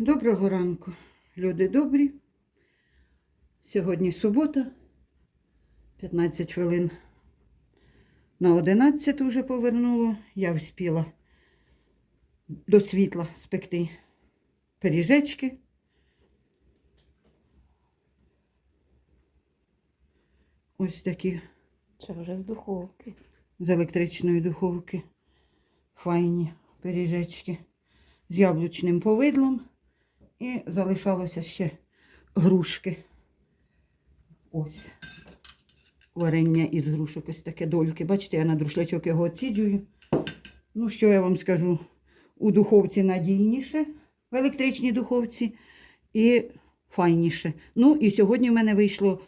Доброго ранку, люди добрі. Сьогодні субота, 15 хвилин на 11 вже повернуло. Я вспіла до світла спекти пиріжечки. Ось такі Це вже з духовки. з електричної духовки. Файні пиріжечки з яблучним повидлом. І залишалося ще грушки. Ось. Варення із грушок, ось таке дольки. Бачите, я на друшлячок його оціджую. Ну, що я вам скажу? У духовці надійніше, в електричній духовці, і файніше. Ну, і сьогодні в мене вийшло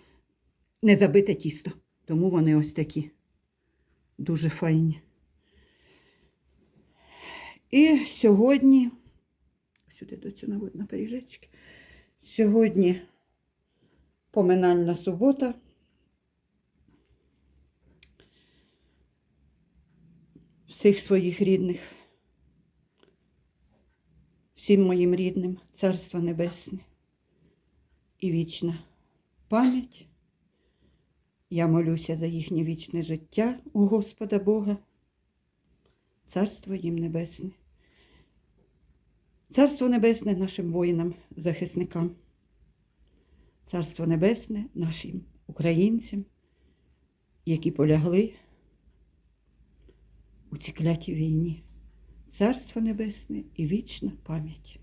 незабите тісто. Тому вони ось такі. Дуже файні. І сьогодні, сюди до цю наводь на пиріжечки. Сьогодні поминальна субота. Всіх своїх рідних, всім моїм рідним, Царство Небесне і вічна пам'ять. Я молюся за їхнє вічне життя у Господа Бога, Царство їм Небесне. Царство Небесне нашим воїнам, захисникам. Царство Небесне нашим українцям, які полягли у цій війні. Царство Небесне і вічна пам'ять.